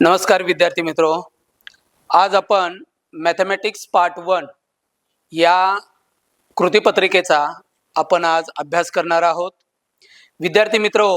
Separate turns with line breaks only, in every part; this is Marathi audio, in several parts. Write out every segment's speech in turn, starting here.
नमस्कार विद्यार्थी मित्रो. आज आपण मॅथमॅटिक्स पार्ट वन या कृतीपत्रिकेचा आपण आज अभ्यास करणार आहोत. विद्यार्थी मित्रो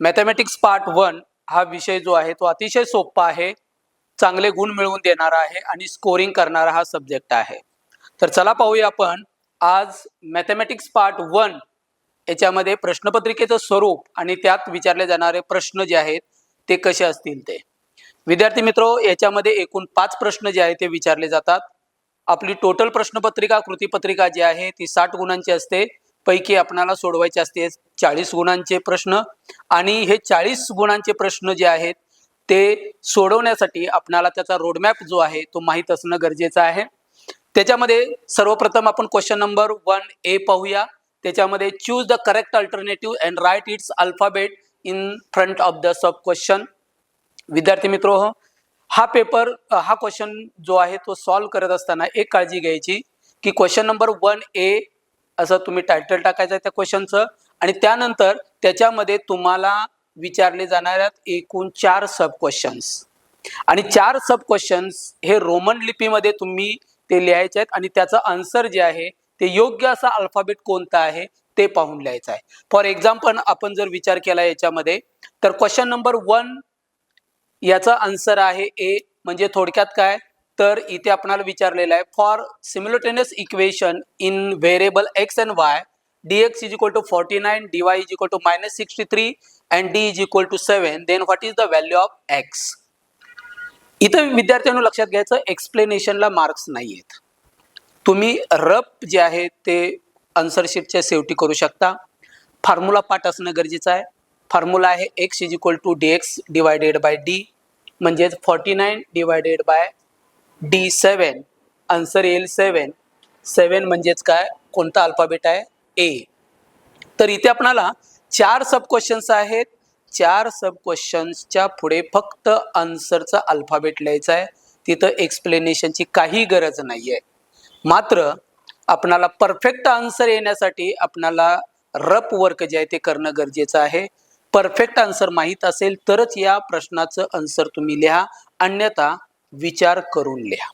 मॅथमॅटिक्स पार्ट वन हा विषय जो आहे तो अतिशय सोपा आहे चांगले गुण मिळवून देणारा आहे आणि स्कोरिंग करणारा हा सब्जेक्ट आहे. तर चला पाहूया आपण आज मॅथमॅटिक्स पार्ट वन याच्यामध्ये प्रश्नपत्रिकेचं स्वरूप आणि त्यात विचारले जाणारे प्रश्न जे आहेत ते कसे असतील ते. विद्यार्थी मित्रो याच्यामध्ये एकूण पाच प्रश्न जे आहेत ते विचारले जातात. आपली टोटल प्रश्नपत्रिका कृतीपत्रिका जी आहे ती साठ गुणांची असते. पैकी आपणाला सोडवायचे असते चाळीस गुणांचे प्रश्न. आणि हे चाळीस गुणांचे प्रश्न जे आहेत ते सोडवण्यासाठी आपणाला त्याचा रोडमॅप जो आहे तो माहीत असणं गरजेचं आहे. त्याच्यामध्ये सर्वप्रथम आपण क्वेश्चन नंबर वन ए पाहूया. त्याच्यामध्ये choose the correct alternative and write its alphabet in front of the sub question विद्यार्थी मित्रो हो हा पेपर हा क्वेश्चन जो आहे तो सॉल्व करत असताना एक काळजी घ्यायची की क्वेश्चन नंबर वन ए असं तुम्ही टायटल टाकायचं आहे त्या क्वेश्चनचं आणि त्यानंतर त्याच्यामध्ये तुम्हाला विचारले जाणाऱ्या एकूण चार सब क्वेश्चन्स आणि चार सब क्वेश्चन्स हे रोमन लिपीमध्ये तुम्ही ते लिहायचे आहेत आणि त्याचं आन्सर जे आहे ते योग्य असा अल्फाबेट कोणता आहे ते पाहून लिहायचं आहे. फॉर एक्झाम्पल आपण जर विचार केला याच्यामध्ये तर क्वेश्चन नंबर वन याचा आन्सर आहे ए म्हणजे थोडक्यात काय? तर इथे आपणाला विचारलेलं आहे for simultaneous equation in variable X and Y D X is equal to forty nine D Y is equal to minus sixty three and D is equal to seven then what is the value of X इथं विद्यार्थ्यांना लक्षात घ्यायचं एक्सप्लेनेशनला मार्क्स नाही आहेत तुम्ही रप जे आहे ते आन्सर शीटच्या शेवटी करू शकता. फॉर्म्युला पाठ असणं गरजेचं आहे. फॉर्म्युला आहे X is equal to D X divided by D म्हणजेच forty nine divided by D seven answer येईल सेवन सेवन म्हणजेच काय? कोणता अल्फाबेट आहे? ए तर इथे आपणाला चार सब क्वेश्चन्स आहेत. चार सब क्वेश्चन्सच्या पुढे फक्त आन्सरचा अल्फाबेट लिहायचा आहे. तिथं एक्सप्लेनेशनची काही गरज नाही आहे मात्र आपणाला परफेक्ट आन्सर येण्यासाठी आपणाला रप वर्क जे आहे ते करणं गरजेचं आहे. परफेक्ट आन्सर माहीत असेल तरच या प्रश्नाचं आन्सर तुम्ही लिहा. अन्यथा विचार करून लिहा.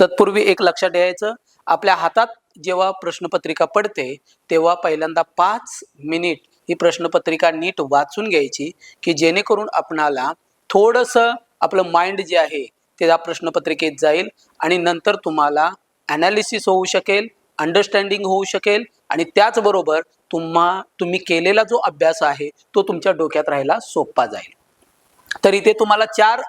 तत्पूर्वी एक लक्षात ठेवायचं आपल्या हातात जेव्हा प्रश्नपत्रिका पडते तेव्हा पहिल्यांदा पाच मिनिट ही प्रश्नपत्रिका नीट वाचून घ्यायची की जेणेकरून आपणाला थोडंसं आपलं माइंड जे आहे ते त्या प्रश्नपत्रिकेत जाईल आणि नंतर तुम्हाला ॲनालिसिस होऊ शकेल अंडरस्टँडिंग होऊ शकेल आणि त्याचबरोबर तुम्हा तुम्ही केलेला जो अभ्यास आहे तो तुमच्या डोक्यात राहायला सोपा जाईल. तर इथे तुम्हाला चार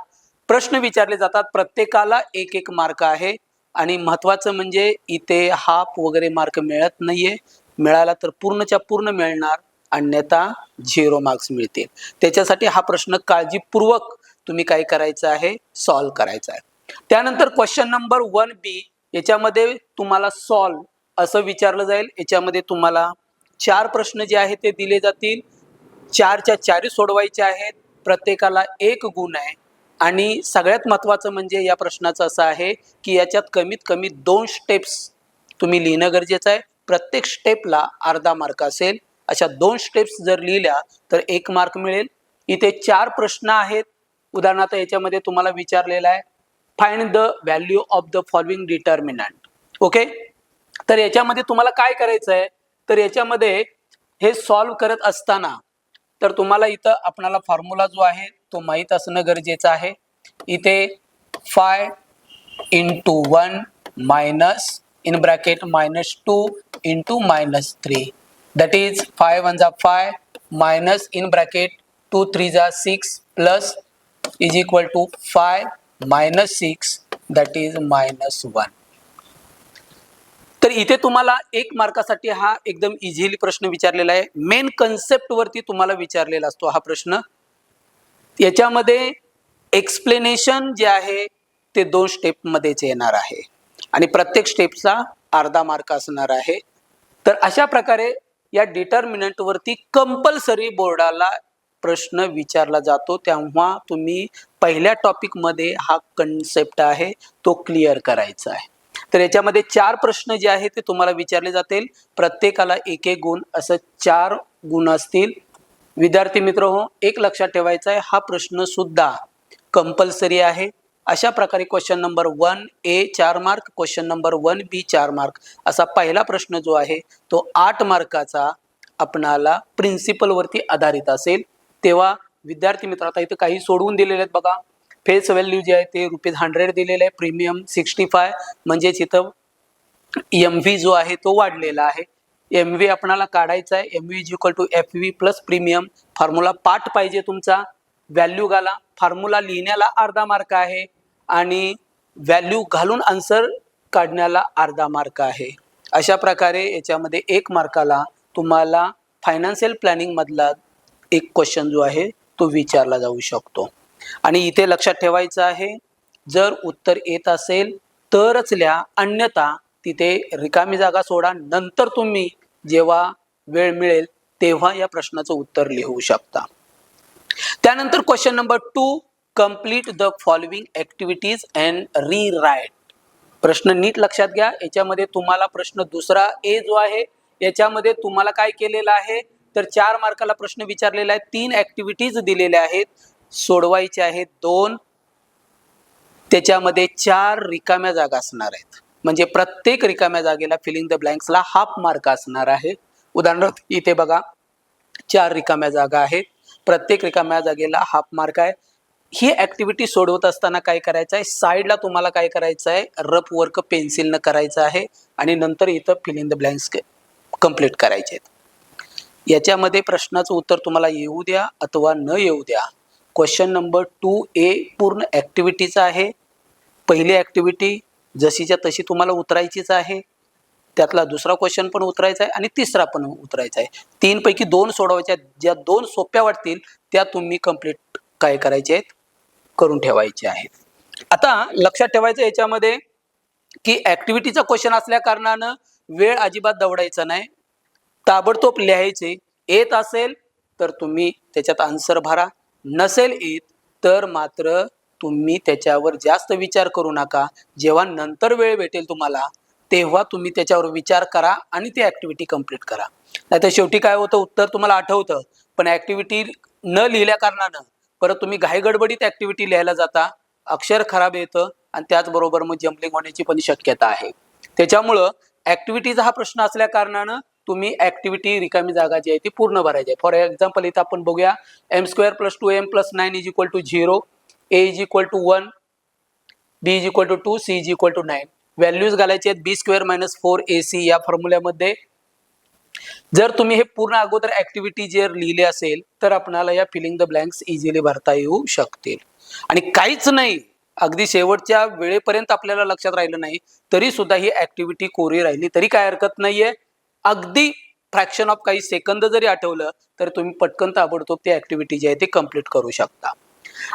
प्रश्न विचारले जातात. प्रत्येकाला एक एक मार्क आहे. आणि महत्त्वाचं म्हणजे इथे हाफ वगैरे मार्क मिळत नाहीये. मिळाला तर पूर्णच्या पूर्ण मिळणार. अन्यथा झिरो मार्क्स मिळतील. त्याच्यासाठी हा प्रश्न काळजीपूर्वक तुम्ही काय करायचं आहे? सॉल्व करायचा आहे. त्यानंतर क्वेश्चन नंबर वन बी याच्यामध्ये तुम्हाला सॉल्व असं विचारलं जाईल. याच्यामध्ये तुम्हाला चार प्रश्न जे आहेत ते दिले जातील. चारच्या चारी सोडवायचे आहेत. प्रत्येकाला एक गुण आहे. आणि सगळ्यात महत्त्वाचं म्हणजे या प्रश्नाचं असं आहे की याच्यात कमीत कमी दोन स्टेप्स तुम्ही लिहिणं गरजेचं आहे. प्रत्येक स्टेपला अर्धा मार्क असेल. अशा दोन स्टेप्स जर लिहिल्या तर एक मार्क मिळेल. इथे चार प्रश्न आहेत. उदाहरणार्थ याच्यामध्ये तुम्हाला विचारलेला आहे find the value of the following determinant okay तर याच्यामध्ये तुम्हाला काय करायचं आहे तर याच्यामध्ये हे सॉल्व करत असताना तर तुम्हाला इथं आपणाला फॉर्म्युला जो आहे तो माहीत असणं गरजेचं आहे. इथे five into one minus in bracket minus two into minus three that is five one जा five minus in bracket two three जा six plus is equal to five minus six that is minus one तर इथे तुम्हाला एक मार्कासाठी हा एकदम इझिली प्रश्न विचारलेला आहे. मेन कन्सेप्ट वरती तुम्हाला विचारलेला असतो हा प्रश्न. याच्यामध्ये एक्सप्लेनेशन जे आहे ते दोन स्टेपमध्येच येणार आहे. आणि प्रत्येक स्टेपचा अर्धा मार्क असणार आहे. तर अशा प्रकारे या डिटर्मिनंट वरती कंपल्सरी बोर्डाला प्रश्न विचारला जातो. तेव्हा तुम्ही पहिल्या टॉपिकमध्ये हा कन्सेप्ट आहे तो क्लिअर करायचा आहे. तर याच्यामध्ये चार प्रश्न जे आहेत ते तुम्हाला विचारले जातील. प्रत्येकाला एक एक गुण असं चार गुण असतील. विद्यार्थी मित्र हो एक लक्षात ठेवायचा आहे हा प्रश्न सुद्धा कंपल्सरी आहे. अशा प्रकारे क्वेश्चन नंबर वन ए चार mark question number one B चार मार्क असा पहिला प्रश्न जो आहे तो आठ मार्काचा आपणाला प्रिन्सिपलवरती आधारित असेल. तेव्हा विद्यार्थी मित्र आता इथं काही सोडवून दिलेले आहेत बघा. फेस व्हॅल्यू जे आहे ते रुपीज हंड्रेड दिलेलं आहे. Premium sixty five. म्हणजेच इथं एम व्ही जो आहे तो वाढलेला आहे. एम व्ही आपणाला काढायचा आहे. M V is equal to F V plus premium formula पाठ पाहिजे तुमचा. व्हॅल्यू घाला. फॉर्म्युला लिहिण्याला अर्धा मार्क आहे. आणि व्हॅल्यू घालून आन्सर काढण्याला अर्धा मार्क आहे. अशा प्रकारे याच्यामध्ये एक मार्काला तुम्हाला फायनान्शियल प्लॅनिंगमधला एक क्वेश्चन जो आहे तो विचारला जाऊ शकतो. आणि इथे लक्षात ठेवायचं आहे जर उत्तर येत असेल तरच लिहा अन्यथा तिथे रिकामी जागा सोडा नंतर तुम्ही जेव्हा वेळ मिळेल तेव्हा या प्रश्नाचं उत्तर लिहू शकता. त्यानंतर question number two complete the following activities and rewrite प्रश्न नीट लक्षात घ्या याच्यामध्ये तुम्हाला प्रश्न दुसरा ए जो आहे याच्यामध्ये तुम्हाला काय केलेलं आहे तर चार मार्काला प्रश्न विचारलेला आहे तीन ऍक्टिव्हिटीज दिलेल्या आहेत सोडवायचे आहेत. दोन त्याच्यामध्ये चार रिकाम्या जागा असणार आहेत. म्हणजे प्रत्येक रिकाम्या जागेला फिलिंग द ब्लँक्सला हाफ मार्क असणार आहे. उदाहरणार्थ इथे बघा चार रिकाम्या जागा आहेत. प्रत्येक रिकाम्या जागेला हाफ मार्क आहे. ही ऍक्टिव्हिटी सोडवत असताना काय करायचं आहे? साईडला तुम्हाला काय करायचं आहे? रफ वर्क पेन्सिलनं करायचं आहे आणि नंतर इथं फिलिंग द ब्लँक्स कंप्लीट करायचे आहेत. याच्यामध्ये प्रश्नाचं उत्तर तुम्हाला येऊ द्या अथवा न येऊ द्या. क्वेश्चन नंबर टू ए पूर्ण ॲक्टिव्हिटीचा आहे. पहिली ॲक्टिव्हिटी जशीच्या तशी तुम्हाला उतरायचीच आहे. त्यातला दुसरा क्वेश्चन पण उतरायचा आहे आणि तिसरा पण उतरायचा आहे. तीनपैकी दोन सोडवायच्या आहेत. ज्या दोन सोप्या वाटतील त्या तुम्ही कंप्लीट काय करायचे आहेत? करून ठेवायचे आहेत. आता लक्षात ठेवायचं याच्यामध्ये की ॲक्टिव्हिटीचा क्वेश्चन असल्या कारणानं वेळ अजिबात दवडायचा नाही. ताबडतोब लिहायचे. येत असेल तर तुम्ही त्याच्यात आन्सर भरा. नसेल येत तर मात्र तुम्ही त्याच्यावर जास्त विचार करू नका. जेव्हा नंतर वेळ भेटेल तुम्हाला तेव्हा तुम्ही त्याच्यावर विचार करा आणि ती ॲक्टिव्हिटी कंप्लीट करा. नाहीतर शेवटी काय होतं उत्तर तुम्हाला आठवतं पण ॲक्टिव्हिटी न लिहिल्या कारणानं परत तुम्ही घाईगडबडीत ॲक्टिव्हिटी लिहायला जाता अक्षर खराब येतं आणि त्याचबरोबर मग जम्पलिंग होण्याची पण शक्यता आहे. त्याच्यामुळं ॲक्टिव्हिटीचा हा प्रश्न असल्या कारणानं तुम्ही ऍक्टिव्हिटी रिकामी जागा जी आहे ती पूर्ण भरायची आहे. फॉर एक्झाम्पल इथं आपण बघूया M square plus two M plus nine is equal to zero A is equal to one B is equal to two C is equal to nine values घालायचे आहेत B square minus four A C या फॉर्म्युल्यामध्ये जर तुम्ही हे पूर्ण अगोदर ऍक्टिव्हिटी जर लिहिले असेल तर आपणाला या फिलिंग द ब्लँक्स इझिली भरता येऊ शकतील. आणि काहीच नाही अगदी शेवटच्या वेळेपर्यंत आपल्याला लक्षात राहिलं नाही तरी सुद्धा ही ऍक्टिव्हिटी कोरी राहिली तरी काय हरकत नाहीये. अगदी फ्रॅक्शन ऑफ काही सेकंद जरी आठवलं तर तुम्ही पटकन ताबडतोब ती ऍक्टिव्हिटी जी आहे ती कंप्लीट करू शकता.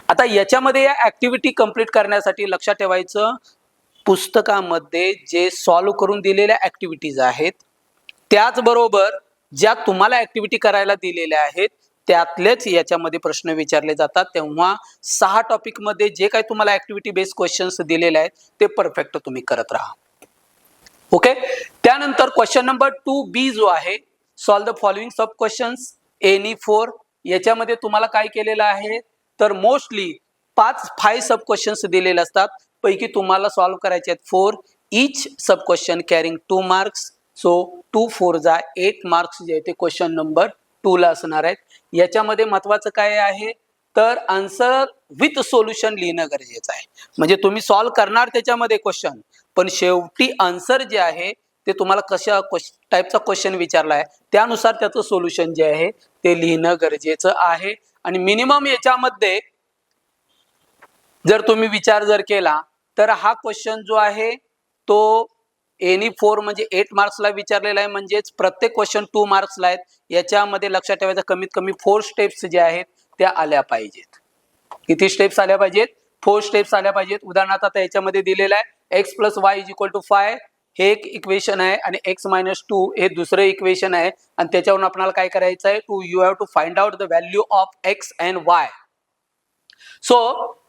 आता याच्यामध्ये या ऍक्टिव्हिटी कंप्लीट करण्यासाठी लक्षात ठेवायचं पुस्तकामध्ये जे सॉल्व्ह करून दिलेल्या ऍक्टिव्हिटीज आहेत त्याचबरोबर ज्या तुम्हाला ऍक्टिव्हिटी करायला दिलेल्या आहेत त्यातलेच याच्यामध्ये प्रश्न विचारले जातात. तेव्हा सहा टॉपिकमध्ये जे काही तुम्हाला ऍक्टिव्हिटी बेस्ड क्वेश्चन्स दिलेले आहेत ते परफेक्ट तुम्ही करत राहा. ओके? त्यानंतर क्वेश्चन नंबर टू बी जो आहे solve the following sub questions any four याच्यामध्ये तुम्हाला काय केलेलं आहे? तर मोस्टली पाच फाय सब क्वेश्चन्स दिलेले असतात. पैकी तुम्हाला सॉल्व्ह करायचे आहेत four each sub question carrying two marks so two four जा एट मार्क्स जे आहे ते क्वेश्चन नंबर टू ला असणार आहेत. याच्यामध्ये महत्वाचं काय आहे? तर आन्सर विथ सोल्युशन लिहिणं गरजेचं आहे. म्हणजे तुम्ही सॉल्व्ह करणार त्याच्यामध्ये क्वेश्चन पण शेवटी आन्सर जे आहे ते तुम्हाला कशा टाईपचा क्वेश्चन विचारला आहे त्यानुसार त्याचं सोल्युशन जे आहे ते लिहिणं गरजेचं आहे. आणि मिनिमम याच्यामध्ये जर तुम्ही विचार जर केला तर हा क्वेश्चन जो आहे तो एनी फोर म्हणजे एट मार्क्सला विचारलेला आहे. म्हणजेच प्रत्येक क्वेश्चन टू मार्क्सला आहेत. याच्यामध्ये लक्षात ठेवायचं कमीत कमी फोर स्टेप्स जे आहेत त्या आल्या पाहिजेत. किती स्टेप्स आल्या पाहिजेत? फोर स्टेप्स आल्या पाहिजेत. उदाहरणार्थ आता याच्यामध्ये दिलेलं आहे X plus Y is equal to five हे एक इक्वेशन आहे आणि एक्स मायनस टू हे दुसरं इक्वेशन आहे. आणि त्याच्यावरून आपल्याला काय करायचं आहे? To you have to find out the value of X and Y. So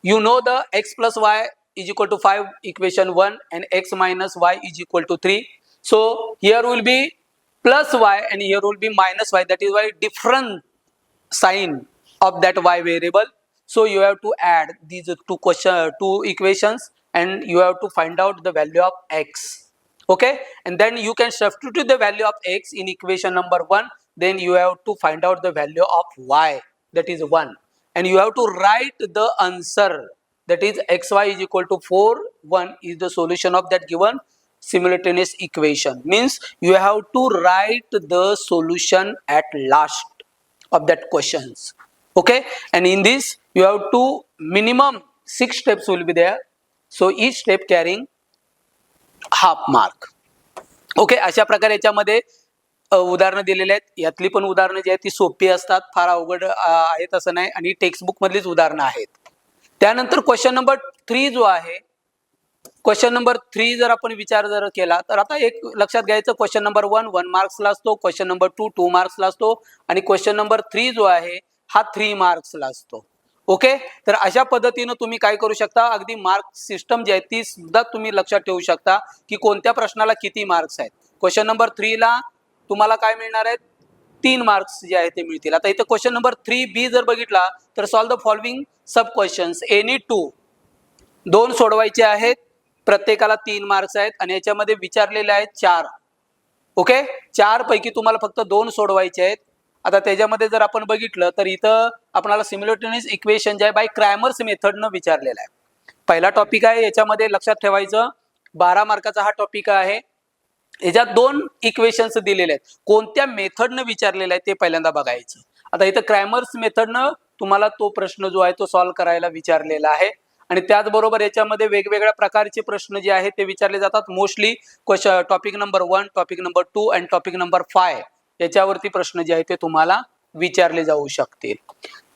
you know the X plus Y is equal to five equation one and X minus Y is equal to three. So here will be plus Y and here will be minus Y. That is why different sign of that Y variable so you have to add these two question two equations. And you have to find out the value of x okay? And then you can substitute the value of x in equation number 1 then you have to find out the value of y that is 1 and you have to write the answer that is xy is equal to 4 1 is the solution of that given simultaneous equation. Means you have to write the solution at last of that questions okay? And in this you have to minimum six steps will be there so each step carrying half mark okay अशा प्रकारे याच्यामध्ये उदाहरणं दिलेली आहेत. यातली पण उदाहरणं जी आहेत ती सोपी असतात फार अवघड आहेत असं नाही. आणि टेक्स्टबुक मधलीच उदाहरणं आहेत. त्यानंतर क्वेश्चन नंबर थ्री जो आहे क्वेश्चन नंबर थ्री जर आपण विचार जर केला तर आता एक लक्षात घ्यायचं क्वेश्चन नंबर वन वन मार्क्सला असतो. क्वेश्चन नंबर टू टू मार्क्सला असतो. आणि क्वेश्चन नंबर थ्री जो आहे हा थ्री मार्क्सला असतो. ओके? तर अशा पद्धतीनं तुम्ही काय करू शकता? अगदी मार्क सिस्टम जी आहे ती सुद्धा तुम्ही लक्षात ठेवू शकता की कोणत्या प्रश्नाला किती मार्क्स आहेत. क्वेश्चन नंबर थ्रीला तुम्हाला काय मिळणार आहेत? तीन मार्क्स जे आहे ते मिळतील. आता इथं क्वेश्चन नंबर थ्री बी जर बघितला तर solve the following sub questions any two दोन सोडवायचे आहेत. प्रत्येकाला तीन मार्क्स आहेत आणि याच्यामध्ये विचारलेले आहेत चार. ओके? चार पैकी तुम्हाला फक्त दोन सोडवायचे आहेत. आता त्याच्यामध्ये जर आपण बघितलं तर इथं आपणाला सिम्युलेटेनियस इक्वेशन जे आहे बाय क्रायमर्स मेथडनं विचारलेलं आहे. पहिला टॉपिक आहे याच्यामध्ये लक्षात ठेवायचं बारा मार्काचा हा टॉपिक आहे. याच्यात दोन इक्वेशन्स दिलेले आहेत. कोणत्या मेथडनं विचारलेलं आहे ते पहिल्यांदा बघायचं. आता इथं क्रायमर्स मेथडनं तुम्हाला तो प्रश्न जो आहे तो सॉल्व्ह करायला विचारलेला आहे. आणि त्याचबरोबर याच्यामध्ये वेगवेगळ्या प्रकारचे प्रश्न जे आहेत ते विचारले जातात. Mostly question topic number one topic number two and topic number five याच्यावरती प्रश्न जे आहे ते तुम्हाला विचारले जाऊ शकतील.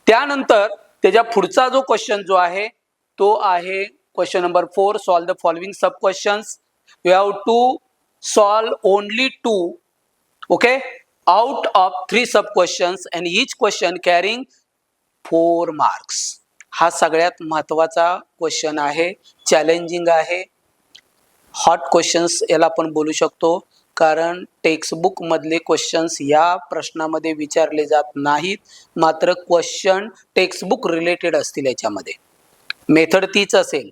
त्यानंतर त्याच्या पुढचा जो क्वेश्चन जो आहे तो आहे question number four solve the following sub questions you have to solve only two okay out of three sub questions and each question carrying four marks हा सगळ्यात महत्त्वाचा क्वेश्चन आहे चॅलेंजिंग आहे. हॉट क्वेश्चन्स याला आपण बोलू शकतो. कारण टेक्स्टबुक मधले क्वेश्चन्स या प्रश्नामध्ये विचारले जात नाहीत. मात्र क्वेश्चन टेक्स्टबुक रिलेटेड असतील याच्यामध्ये. मेथड तीच असेल.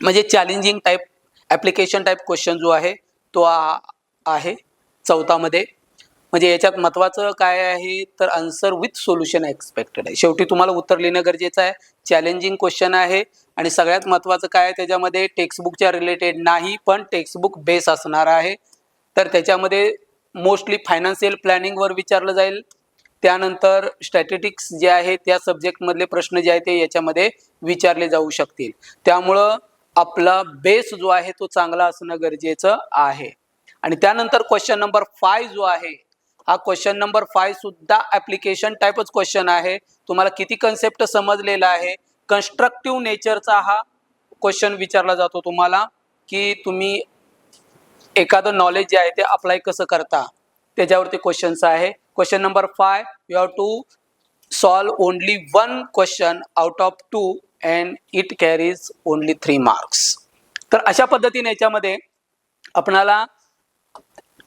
म्हणजे challenging type application type question जो आहे तो आहे चौथामध्ये. म्हणजे याच्यात महत्त्वाचं काय आहे तर आन्सर विथ सोल्युशन एक्सपेक्टेड आहे. शेवटी तुम्हाला उत्तर लिहिणं गरजेचं आहे. चॅलेंजिंग क्वेश्चन आहे. आणि सगळ्यात महत्त्वाचं काय आहे त्याच्यामध्ये टेक्स्टबुकच्या रिलेटेड नाही पण टेक्स्टबुक बेस असणार आहे. तर त्याच्यामध्ये मोस्टली फायनान्शियल प्लॅनिंगवर विचारलं जाईल. त्यानंतर स्टॅटिटिक्स जे आहे त्या सब्जेक्टमधले प्रश्न जे आहे ते याच्यामध्ये विचारले जाऊ शकतील. त्यामुळं आपला बेस जो आहे तो चांगला असणं गरजेचं आहे. आणि त्यानंतर क्वेश्चन नंबर फाय जो आहे हा क्वेश्चन नंबर फाय सुद्धा ऍप्लिकेशन टाईपच क्वेश्चन आहे. तुम्हाला किती कन्सेप्ट समजलेला आहे कन्स्ट्रक्टिव्ह नेचरचा हा क्वेश्चन विचारला जातो तुम्हाला की तुम्ही एखादं नॉलेज जे आहे ते अप्लाय कसं करता? त्याच्यावरती क्वेश्चन्स आहे. Question number five you have to solve only one question out of two and it carries only three marks तर अशा पद्धतीने याच्यामध्ये आपणाला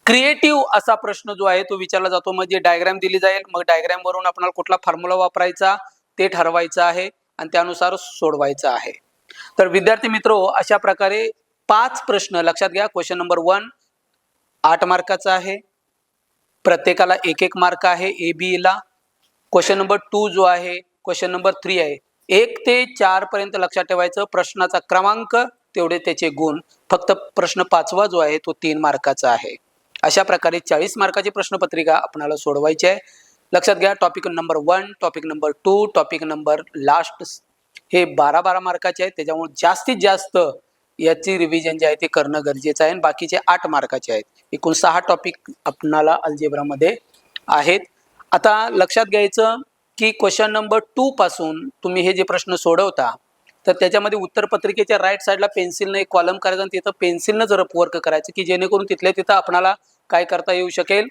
क्रिएटिव्ह असा प्रश्न जो आहे तो विचारला जातो. म्हणजे डायग्रॅम दिली जाईल मग डायग्रॅम वरून आपल्याला कुठला फॉर्म्युला वापरायचा ते ठरवायचं आहे आणि त्यानुसार सोडवायचं आहे. तर विद्यार्थी मित्रो अशा प्रकारे पाच प्रश्न. लक्षात घ्या क्वेश्चन नंबर वन आठ मार्काचा आहे. प्रत्येकाला एक एक मार्क आहे ए बी e ला. क्वेश्चन नंबर टू जो आहे क्वेश्चन नंबर थ्री आहे. एक ते चार पर्यंत लक्षात ठेवायचं. प्रश्नाचा क्रमांक तेवढे त्याचे गुण. फक्त प्रश्न पाचवा जो आहे तो तीन मार्काचा आहे. अशा प्रकारे चाळीस मार्काची प्रश्नपत्रिका आपणाला सोडवायची आहे. लक्षात घ्या topic number one topic number two topic number last हे बारा बारा मार्काचे आहेत. त्याच्यामुळे जास्तीत जास्त याची रिव्हिजन जे आहे ते करणं गरजेचं आहे. आणि बाकीचे आठ मार्काचे आहेत. एकूण सहा टॉपिक आपणाला अल्जेब्रामध्ये आहेत. आता लक्षात घ्यायचं की क्वेश्चन नंबर टू पासून तुम्ही हे जे प्रश्न सोडवता तर त्याच्यामध्ये उत्तरपत्रिकेच्या राईट साईडला पेन्सिलनं एक कॉलम करायचं आणि तिथं पेन्सिलनं जर वर्क करायचं की जेणेकरून तिथल्या तिथं आपणाला काय करता येऊ शकेल?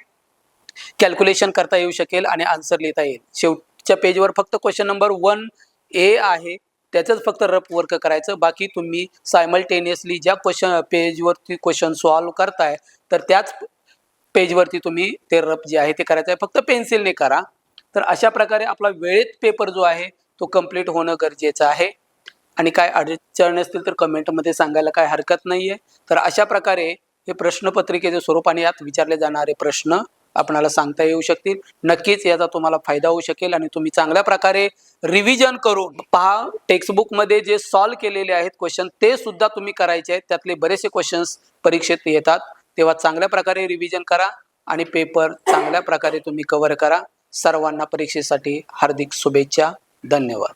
कॅल्क्युलेशन करता येऊ शकेल आणि आन्सर लिहिता येईल. शेवटच्या पेजवर फक्त क्वेश्चन नंबर वन ए आहे. त्याचंच फक्त रफ वर्क करायचं. बाकी तुम्ही सायमल्टेनियसली ज्या क्वेश्चन पेजवरती क्वेश्चन सॉल्व्ह करताय तर त्याच पेजवरती तुम्ही ते रफ जे आहे ते करायचं आहे. फक्त पेन्सिलने करा. तर अशा प्रकारे आपला वेळेत पेपर जो आहे तो कंप्लीट होणं गरजेचं आहे. आणि काय अडचण असतील तर कमेंटमध्ये सांगायला काय हरकत नाही आहे तर अशा प्रकारे हे प्रश्नपत्रिकेच्या स्वरूपाने यात विचारले जाणारे प्रश्न आपणाला सांगता येऊ शकतील. नक्कीच याचा तुम्हाला फायदा होऊ शकेल आणि तुम्ही चांगल्या प्रकारे रिव्हिजन करून पहा. टेक्स्टबुकमध्ये जे सॉल्व केलेले आहेत क्वेश्चन ते सुद्धा तुम्ही करायचे आहेत. त्यातले बरेचसे क्वेश्चन्स परीक्षेत येतात. तेव्हा चांगल्या प्रकारे रिव्हिजन करा आणि पेपर चांगल्या प्रकारे तुम्ही कव्हर करा. सर्वांना परीक्षेसाठी हार्दिक शुभेच्छा. धन्यवाद.